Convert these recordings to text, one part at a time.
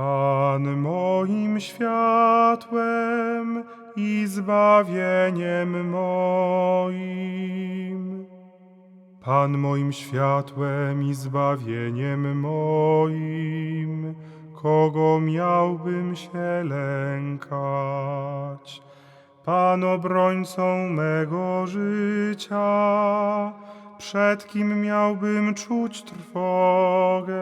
Pan moim światłem i zbawieniem moim. Pan moim światłem i zbawieniem moim, kogo miałbym się lękać? Pan obrońcą mego życia, przed kim miałbym czuć trwogę?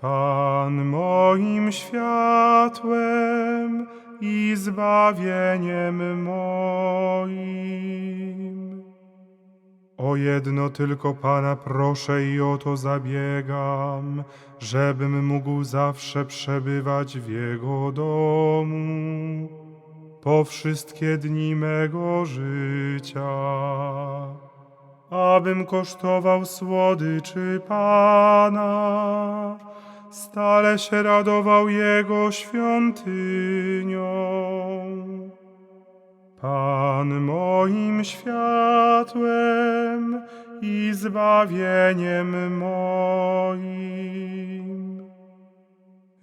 Pan moim światłem i zbawieniem moim. O jedno tylko Pana proszę i o to zabiegam, żebym mógł zawsze przebywać w Jego domu po wszystkie dni mego życia, abym kosztował słodyczy Pana, stale się radował Jego świątynią. Pan moim światłem i zbawieniem moim.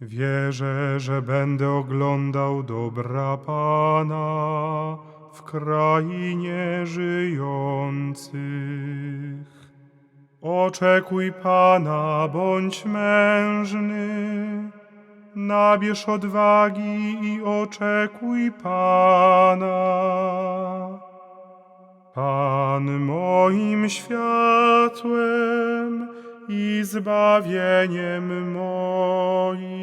Wierzę, że będę oglądał dobra Pana w krainie żyjących. Oczekuj Pana, bądź mężny, nabierz odwagi i oczekuj Pana. Pan moim światłem i zbawieniem moim.